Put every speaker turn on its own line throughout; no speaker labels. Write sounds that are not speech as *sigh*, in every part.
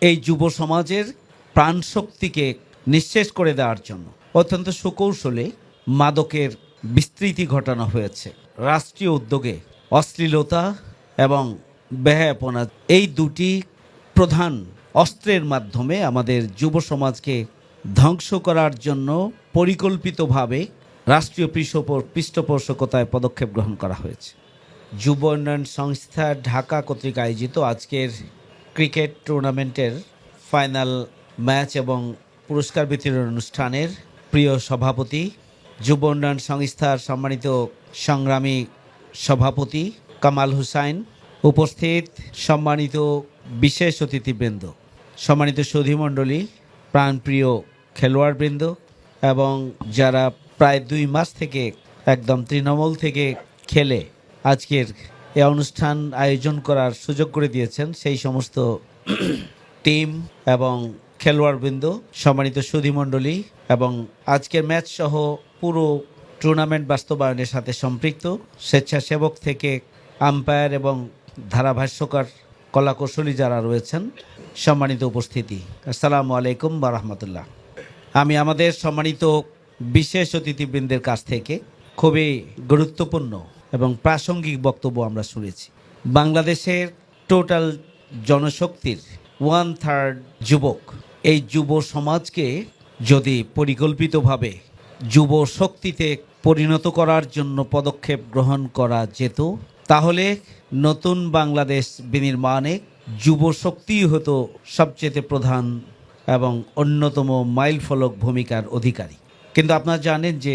এই যুব সমাজের প্রাণশক্তিকে নিঃশেষ করে দেওয়ার জন্য অত্যন্ত সুকৌশলে মাদকের বিস্তৃতি ঘটানো হয়েছে। রাষ্ট্রীয় উদ্যোগে অশ্লীলতা এবং ব্যয়াপনা এই দুটি প্রধান অস্ত্রের মাধ্যমে আমাদের যুব সমাজকে ধ্বংস করার জন্য পরিকল্পিতভাবে রাষ্ট্রীয় পৃষ্ঠপো- পৃষ্ঠপোষকতায় পদক্ষেপ গ্রহণ করা হয়েছে। যুব উন্নয়ন সংস্থা ঢাকা কর্তৃক আয়োজিত আজকের ক্রিকেট টুর্নামেন্টের ফাইনাল ম্যাচ এবং পুরস্কার বিতরণ অনুষ্ঠানের প্রিয় সভাপতি, যুব উন্নয়ন সংস্থার সম্মানিত সংগ্রামী সভাপতি কামাল হুসাইন, উপস্থিত সম্মানিত বিশেষ অতিথিবৃন্দ, সম্মানিত সুধীমণ্ডলী প্রাণপ্রিয় খেলোয়াড়বৃন্দ এবং যারা প্রায় দুই মাস থেকে একদম তৃণমূল থেকে খেলে আজকের এই অনুষ্ঠান আয়োজন করার সুযোগ করে দিয়েছেন সেই সমস্ত *clears throat* টিম এবং খেলোয়াড়বৃন্দ, সম্মানিত সুধীমণ্ডলী এবং আজকের ম্যাচ সহ পুরো টুর্নামেন্ট বাস্তবায়নের সাথে সম্পৃক্ত স্বেচ্ছাসেবক থেকে আম্পায়ার এবং ধারাভাষ্যকার কলাকৌশলী যারা রয়েছেন, সম্মানিত উপস্থিতি। আসসালামু আলাইকুম বা রহমতুল্লাহ। আমি আমাদের সম্মানিত বিশেষ অতিথিবৃন্দের কাছ থেকে খুবই গুরুত্বপূর্ণ এবং প্রাসঙ্গিক বক্তব্য আমরা শুনেছি। বাংলাদেশের টোটাল জনশক্তির ওয়ান থার্ড যুবক। এই যুব সমাজকে যদি পরিকল্পিতভাবে যুব শক্তিতে পরিণত করার জন্য পদক্ষেপ গ্রহণ করা যেত, তাহলে নতুন বাংলাদেশ বিনির্মাণে যুব শক্তিই হতো সবচেয়ে প্রধান এবং অন্যতম মাইলফলক ভূমিকার অধিকারী। কিন্তু আপনারা জানেন যে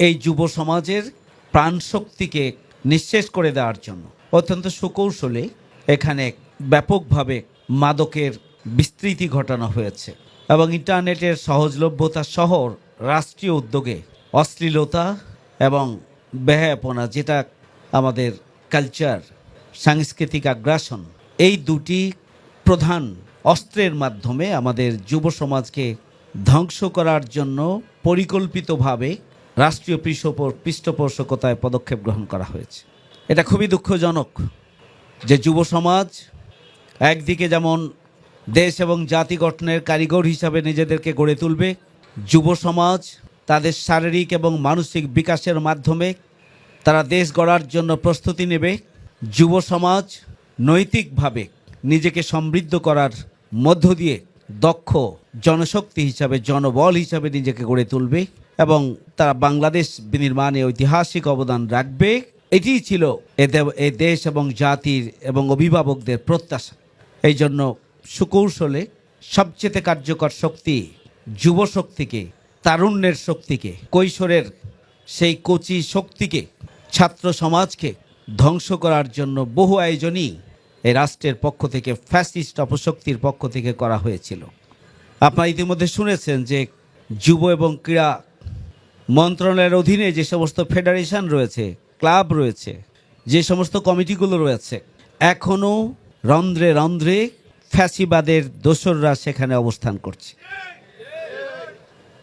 এই যুব সমাজের প্রাণশক্তিকে নিঃশেষ করে দেওয়ার জন্য। অত্যন্ত সুকৌশলে এখানে ব্যাপকভাবে মাদকের বিস্তৃতি ঘটানো হয়েছে এবং ইন্টারনেটের সহজলভ্যতা সহ রাষ্ট্রীয় উদ্যোগে অশ্লীলতা এবং ব্যয়াপনা যেটা আমাদের কালচার, সাংস্কৃতিক আগ্রাসন, এই দুটি প্রধান অস্ত্রের মাধ্যমে আমাদের যুব সমাজকে ধ্বংস করার জন্য পরিকল্পিতভাবে রাষ্ট্রীয় পৃষ্ঠপো- পৃষ্ঠপোষকতায় পদক্ষেপ গ্রহণ করা হয়েছে। এটা খুবই দুঃখজনক যে যুব সমাজ একদিকে যেমন দেশ এবং জাতি গঠনের কারিগর হিসাবে নিজেদেরকে গড়ে তুলবে, যুব সমাজ তাদের শারীরিক এবং মানসিক বিকাশের মাধ্যমে তারা দেশ গড়ার জন্য প্রস্তুতি নেবে, যুব সমাজ নৈতিকভাবে নিজেকে সমৃদ্ধ করার মধ্য দিয়ে দক্ষ জনশক্তি হিসাবে, জনবল হিসাবে নিজেকে গড়ে তুলবে। এবং তারা বাংলাদেশ বিনির্মাণে ঐতিহাসিক অবদান রাখবে। এটিই ছিল এ দেশ এবং জাতির এবং অভিভাবকদের প্রত্যাশা। এই জন্য সুকৌশলে সবচেয়ে কার্যকর শক্তি যুব শক্তিকে, তারুণ্যের শক্তিকে, কৈশোরের সেই কচি শক্তিকে, ছাত্র সমাজকে ধ্বংস করার জন্য বহু আয়োজনই এই রাষ্ট্রের পক্ষ থেকে, ফ্যাসিস্ট অপশক্তির পক্ষ থেকে করা হয়েছিল। আপনারা ইতিমধ্যে শুনেছেন যে যুব এবং ক্রীড়া মন্ত্রণালয়ের অধীনে যে সমস্ত ফেডারেশন রয়েছে, ক্লাব রয়েছে, যে সমস্ত কমিটিগুলো রয়েছে, এখনও রন্ধ্রে রন্ধ্রে ফ্যাসিবাদের দোসররা সেখানে অবস্থান করছে।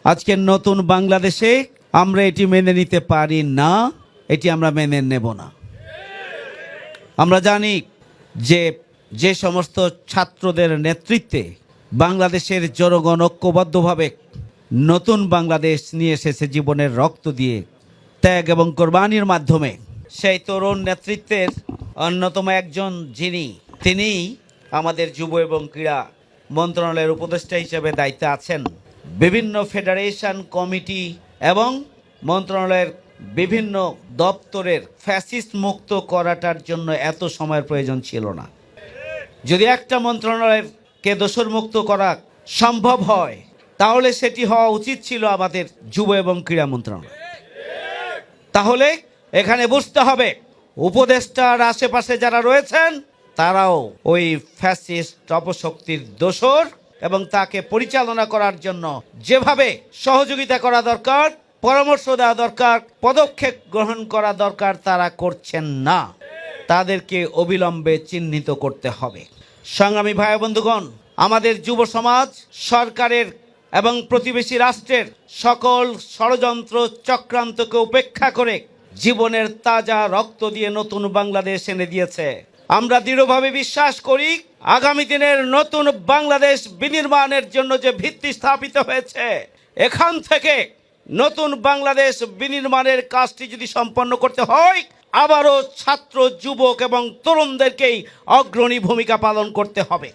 আজকের নতুন বাংলাদেশে আমরা এটি মেনে নিতে পারি না, এটি আমরা মেনে নেব না। আমরা জানি যে যে সমস্ত ছাত্রদের নেতৃত্বে বাংলাদেশের জনগণ ঐক্যবদ্ধভাবে নতুন বাংলাদেশ নিয়ে এসেছে জীবনের রক্ত দিয়ে, ত্যাগ এবং কোরবানির মাধ্যমে। সেই তরুণ নেতৃত্বের অন্যতম একজন যিনি, তিনিই আমাদের যুব এবং ক্রীড়া মন্ত্রণালয়ের উপদেষ্টা হিসেবে দায়িত্বে আছেন। বিভিন্ন ফেডারেশন কমিটি এবং মন্ত্রণালয়ের বিভিন্ন দপ্তরের ফ্যাসিস্ট মুক্ত করাটার জন্য এত সময়ের প্রয়োজন ছিল না। যদি একটা মন্ত্রণালয়কে দোষর মুক্ত করা সম্ভব হয় তাহলে সেটি হওয়া উচিত ছিল আমাদের যুব এবং ক্রীড়া মন্ত্রণালয়। তাহলে এখানে বুঝতে হবে, উপদেষ্টার আশেপাশে যারা রয়েছেন, তারাও ওই ফ্যাসিস্ট অপশক্তির দোসর এবং তাকে পরিচালনা করার জন্য যেভাবে সহযোগিতা করা দরকার, পরামর্শ দেওয়া দরকার, পদক্ষেপ গ্রহণ করা দরকার তারা করছেন না। তাদেরকে অবিলম্বে চিহ্নিত করতে হবে। সংগ্রামী ভাই বন্ধুগণ, আমাদের যুব সমাজ সরকারের এবং প্রতিবেশী রাষ্ট্রের সকল ষড়যন্ত্র চক্রান্তকে উপেক্ষা করে জীবনের তাজা রক্ত দিয়ে নতুন বাংলাদেশ এনে দিয়েছে। আমরা দৃঢ়ভাবে বিশ্বাস করি, আগামী দিনের নতুন বাংলাদেশ বিনির্মাণের জন্য যে ভিত্তি স্থাপিত হয়েছে, এখান থেকে নতুন বাংলাদেশ বিনির্মাণের কাজটি যদি সম্পন্ন করতে হয়, আবারও ছাত্র, যুবক এবং তরুণদেরকেই অগ্রণী ভূমিকা পালন করতে হবে।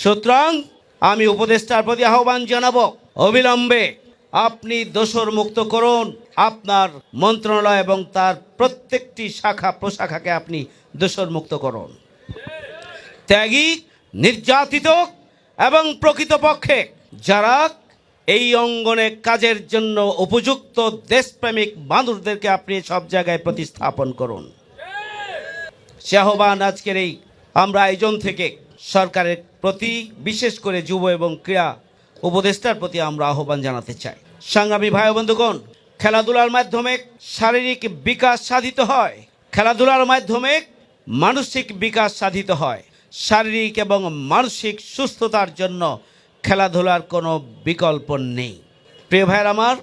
সুতরাং আমি উপদেষ্টার প্রতি আহ্বান জানাব। অবিলম্বে আপনি দোষর মুক্ত করুন। আপনার মন্ত্রণালয় এবং তার প্রত্যেকটি শাখা প্রশাখাকে আপনি দোষর মুক্ত করুন। ত্যাগী, নির্যাতিত এবং প্রকৃতপক্ষে যারা এই অঙ্গনে কাজের জন্য উপযুক্ত দেশপ্রেমিক মানুষদেরকে আপনি সব জায়গায় প্রতিস্থাপন করুন। সে আহ্বান আজকের এই আমরা আয়োজন থেকে সরকারের প্রতি, বিশেষ করে যুব এবং ক্রীড়া উপদেষ্টার প্রতি আমরা আহ্বান জানাতে চাই। সংগ্রামী ভাই বন্ধুগণ, খেলাধুলার মাধ্যমে শারীরিক বিকাশ সাধিত হয়। খেলাধুলার মাধ্যমে মানসিক বিকাশ সাধিত হয়। শারীরিক এবং মানসিক সুস্থতার জন্য খেলাধুলার কোনো বিকল্প নেই। প্রিয় ভাইয়ের আমার,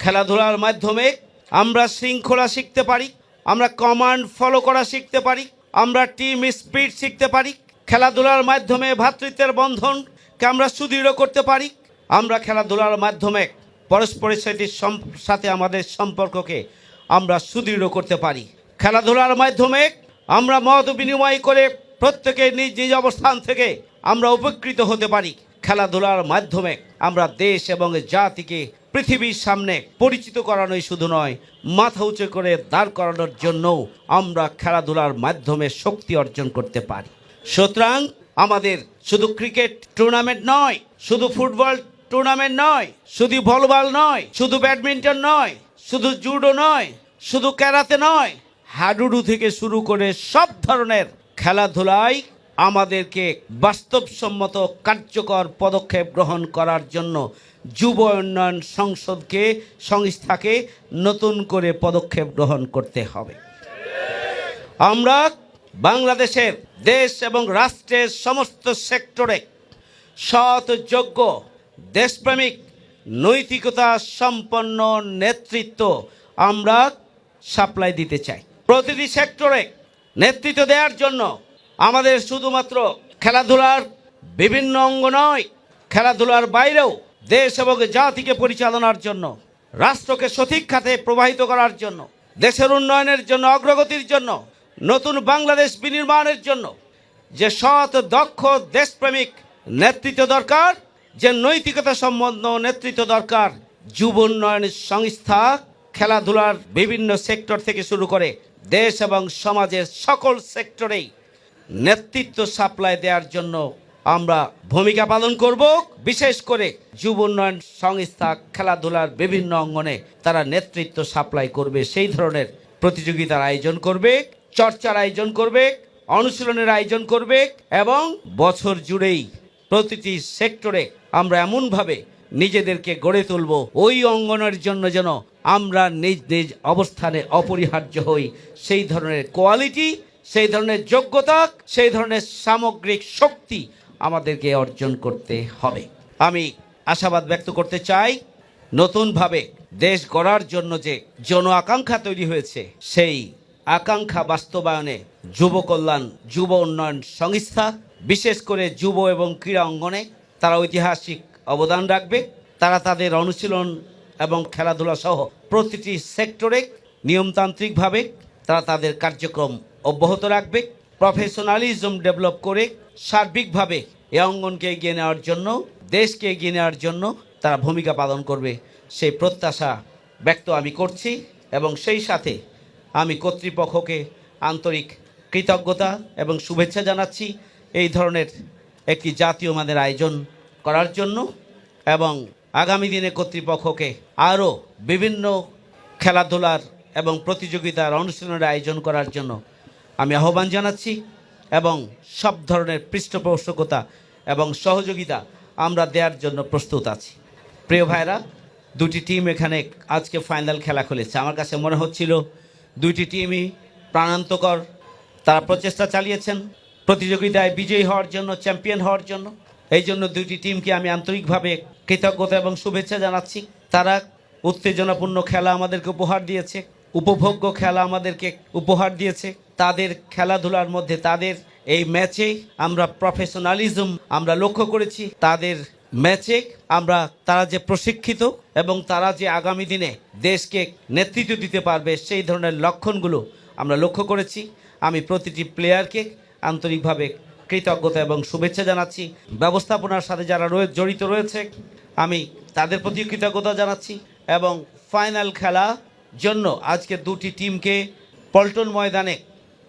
খেলাধুলার মাধ্যমে আমরা শৃঙ্খলা শিখতে পারি, আমরা কমান্ড ফলো করা শিখতে পারি, আমরা টিম স্পিড শিখতে পারি খেলাধুলার মাধ্যমে ভ্রাতৃত্বের বন্ধনকে আমরা সুদৃঢ় করতে পারি? আমরা খেলাধুলার মাধ্যমে পরস্পরের সাথে সাথে আমাদের সম্পর্ককে আমরা সুদৃঢ় করতে পারি। খেলাধুলার মাধ্যমে আমরা মত বিনিময় করে প্রত্যেকে নিজ নিজ অবস্থান থেকে আমরা উপকৃত হতে পারি। খেলাধুলার মাধ্যমে আমরা দেশ এবং জাতিকে পৃথিবীর সামনে পরিচিত করানোই শুধু নয়, মাথা উঁচু করে দাঁড় করানোর জন্যও আমরা খেলাধুলার মাধ্যমে শক্তি অর্জন করতে পারি। সুতরাং আমাদের শুধু ক্রিকেট টুর্নামেন্ট নয়, শুধু ফুটবল টুর্নামেন্ট নয়, শুধু ভলিবল নয়, শুধু ব্যাডমিন্টন নয়, শুধু জুডো নয়, শুধু ক্যারাতে নয়, হাডুডু থেকে শুরু করে সব ধরনের খেলাধুলায় আমাদেরকে বাস্তবসম্মত কার্যকর পদক্ষেপ গ্রহণ করার জন্য যুব উন্নয়ন সংসদকে, সংস্থাকে নতুন করে পদক্ষেপ গ্রহণ করতে হবে। আমরা বাংলাদেশের দেশ এবং রাষ্ট্রের সমস্ত সেক্টরে সৎ যোগ্য দেশপ্রেমিক, নৈতিকতা সম্পন্ন নেতৃত্ব আমরা সাপ্লাই দিতে চাই। প্রতিটি সেক্টরে নেতৃত্ব দেওয়ার জন্য আমাদের শুধুমাত্র খেলাধুলার বিভিন্ন অঙ্গ নয়, খেলাধুলার বাইরেও দেশ এবং জাতিকে পরিচালনার জন্য, রাষ্ট্রকে সঠিক খাতে প্রবাহিত করার জন্য, দেশের উন্নয়নের জন্য, অগ্রগতির জন্য নতুন বাংলাদেশ বিনির্মাণের জন্য যে সৎ, দক্ষ, দেশপ্রেমিক নেতৃত্ব দরকার, যে নৈতিকতা সম্বন্ধ নেতৃত্ব দরকার, যুব উন্নয়ন সংস্থা খেলাধুলার বিভিন্ন সেক্টর থেকে শুরু করে দেশ এবং সমাজের সকল সেক্টরেই নেতৃত্ব সাপ্লাই দেওয়ার জন্য আমরা ভূমিকা পালন করব। বিশেষ করে যুব উন্নয়ন সংস্থা খেলাধুলার বিভিন্ন অঙ্গনে তারা নেতৃত্ব সাপ্লাই করবে, সেই ধরনের প্রতিযোগিতার আয়োজন করবে। চর্চার আয়োজন করবে, অনুশীলনের আয়োজন করবে এবং বছর জুড়েই প্রতিটি সেক্টরে আমরা এমনভাবে নিজেদেরকে গড়ে তুলব। ওই অঙ্গনের জন্য যেন আমরা নিজ নিজ অবস্থানে অপরিহার্য হই। সেই ধরনের কোয়ালিটি, সেই ধরনের যোগ্যতা, সেই ধরনের সামগ্রিক শক্তি আমাদেরকে অর্জন করতে হবে। আমি আশাবাদ ব্যক্ত করতে চাই, নতুনভাবে দেশ গড়ার জন্য যে জন আকাঙ্ক্ষা তৈরি হয়েছে, সেই আকাঙ্ক্ষা বাস্তবায়নে যুব কল্যাণ, যুব উন্নয়ন সংস্থা, বিশেষ করে যুব এবং ক্রীড়া অঙ্গনে তারা ঐতিহাসিক অবদান রাখবে। তারা তাদের অনুশীলন এবং খেলাধুলা সহ প্রতিটি সেক্টরে নিয়মতান্ত্রিকভাবে তারা তাদের কার্যক্রম অব্যাহত রাখবে। প্রফেশনালিজম ডেভেলপ করে সার্বিকভাবে এ অঙ্গনকে এগিয়ে নেওয়ার জন্য, দেশকে এগিয়ে নেওয়ার জন্য তারা ভূমিকা পালন করবে। সেই প্রত্যাশা ব্যক্ত আমি করছি এবং সেই সাথে আমি কর্তৃপক্ষকে আন্তরিক কৃতজ্ঞতা এবং শুভেচ্ছা জানাচ্ছি এই ধরনের একটি জাতীয় মানের আয়োজন করার জন্য এবং আগামী দিনে কর্তৃপক্ষকে আরও বিভিন্ন খেলাধুলার এবং প্রতিযোগিতার অনুশীলনের আয়োজন করার জন্য আমি আহ্বান জানাচ্ছি এবং সব ধরনের পৃষ্ঠপোষকতা এবং সহযোগিতা আমরা দেওয়ার জন্য প্রস্তুত আছি। প্রিয় ভাইরা দুটি টিম এখানে আজকে ফাইনাল খেলা খেলেছে। আমার কাছে মনে হচ্ছিল দুইটি টিমই প্রাণান্তকর। তারা প্রচেষ্টা চালিয়েছেন, প্রতিযোগিতায় বিজয়ী হওয়ার জন্য, চ্যাম্পিয়ন হওয়ার জন্য। এই জন্য দুইটি টিমকে আমি আন্তরিকভাবে কৃতজ্ঞতা এবং শুভেচ্ছা জানাচ্ছি। তারা উত্তেজনাপূর্ণ খেলা আমাদেরকে উপহার দিয়েছে, উপভোগ্য খেলা আমাদেরকে উপহার দিয়েছে। তাদের খেলাধুলার মধ্যে, তাদের এই ম্যাচে আমরা প্রফেশনালিজম আমরা লক্ষ্য করেছি। তাদের ম্যাচে আমরা তারা যে প্রশিক্ষিত এবং তারা যে আগামী দিনে দেশকে নেতৃত্ব দিতে পারবে সেই ধরনের লক্ষণগুলো আমরা লক্ষ্য করেছি। আমি প্রতিটি প্লেয়ারকে আন্তরিকভাবে কৃতজ্ঞতা এবং শুভেচ্ছা জানাচ্ছি। ব্যবস্থাপনার সাথে যারা রয়ে, জড়িত রয়েছে, আমি তাদের প্রতি কৃতজ্ঞতা জানাচ্ছি এবং ফাইনাল খেলা জন্য আজকে দুটি টিমকে পল্টন ময়দানে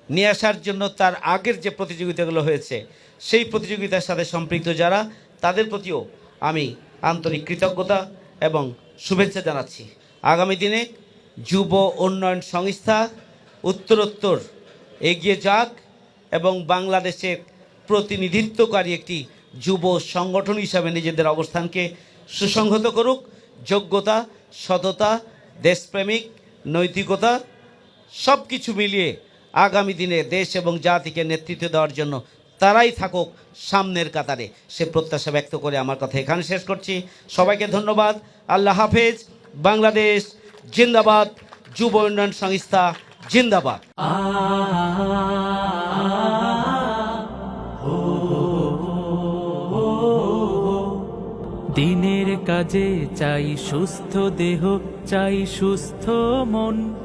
নিয়ে আসার জন্য তার আগের যে প্রতিযোগিতাগুলো হয়েছে, সেই প্রতিযোগিতার সাথে সম্পৃক্ত যারা তাদের প্রতিও আমি আন্তরিক কৃতজ্ঞতা এবং শুভেচ্ছা জানাচ্ছি। আগামী দিনে যুব উন্নয়ন সংস্থা উত্তরোত্তর এগিয়ে যাক এবং বাংলাদেশের প্রতিনিধিত্বকারী একটি যুব সংগঠন হিসাবে নিজেদের অবস্থানকে সুসংহত করুক। যোগ্যতা, সততা, দেশপ্রেমিক, নৈতিকতা সব কিছু মিলিয়ে আগামী দিনে দেশ এবং জাতিকে নেতৃত্ব দেওয়ার জন্য তারাই থাকুক সামনের কাতারে। সে প্রত্যাশা ব্যক্ত করে আমার কথা এখানে শেষ করছি। সবাইকে ধন্যবাদ। আল্লাহ হাফেজ। বাংলাদেশ জিন্দাবাদ। যুব উন্নয়ন সংস্থা জিন্দাবাদ।
দিনের কাজে চাই সুস্থ দেহ, চাই সুস্থ মন।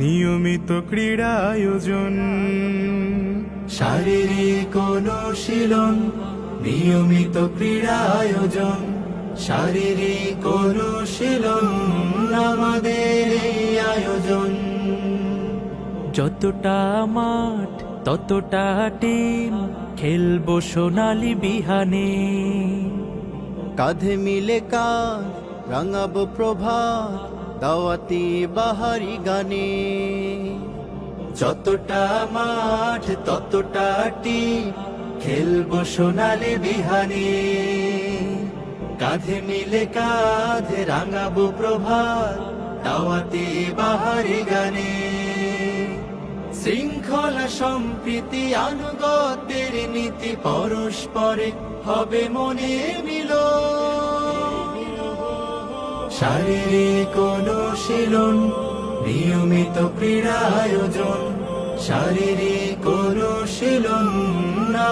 নিয়মিত ক্রীড়া আয়োজন
শারীরিক অনুশীলন নিয়মিত ক্রীড়া আয়োজন শারীরিক অনুশীলন আমাদের এই আয়োজন।
যতটা মাঠ ততটা টিম খেলব সোনালি বিহানে।
কাঁধে মিলে কাঁধ রাঙাবো প্রভাত দাওয়াতি বাহারি গানে। যতটা মাঠ, ততটা টিম খেলব সোনালি বিহানে। কাঁধে মিলে কাঁধে রাঙাবো প্রভাত, দাওয়াতি বাহারি গানে। শৃঙ্খলা সম্প্রীতি আনুগত্যের নীতি পরস্পরে হবে মনে মিল শারীরিক অনুশীলন, নিয়মিত ক্রীড়া আয়োজন শারীরিক অনুশীলন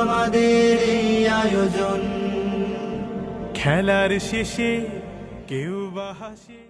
আমাদের এই আয়োজন।
খেলার শেষে কেউ বা হাসে।